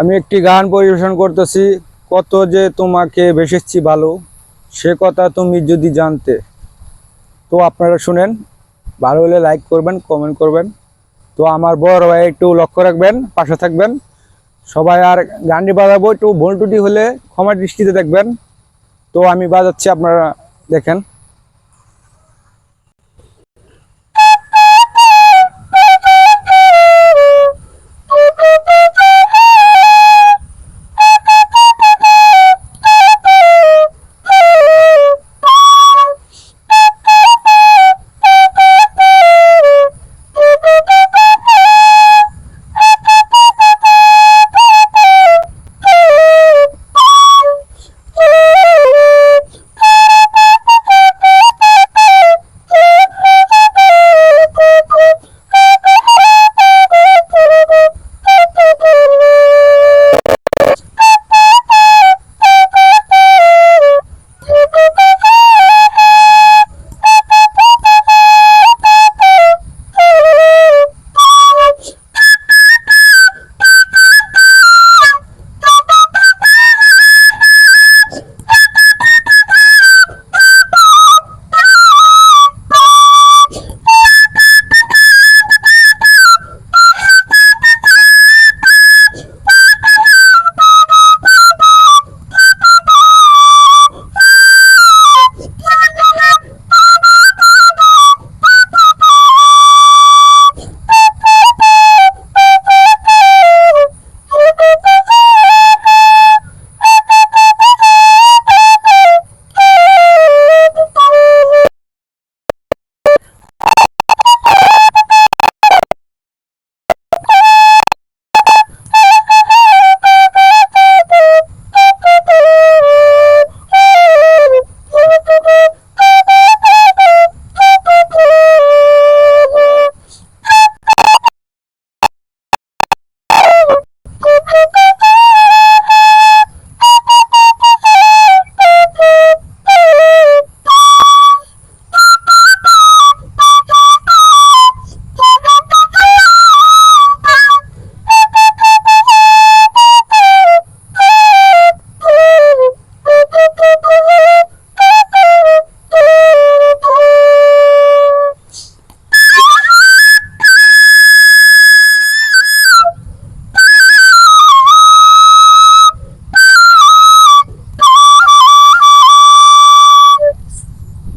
আমি একটি গান পরিবেশন করতেছি, কত যে তোমাকে বেসেছি ভালো, সে কথা তুমি যদি জানতে। তো আপনারা শুনেন, ভালো হলে লাইক করবেন কমেন্ট করবেন। তো আমার বড় ভাই একটু লক্ষ্য রাখবেন, পাশে থাকবেন। সবাই আর গানটি বাজাবো, একটু ভুল টুটি হলে ক্ষমা দৃষ্টিতে দেখবেন। তো আমি বাজাচ্ছি, আপনারা দেখেন।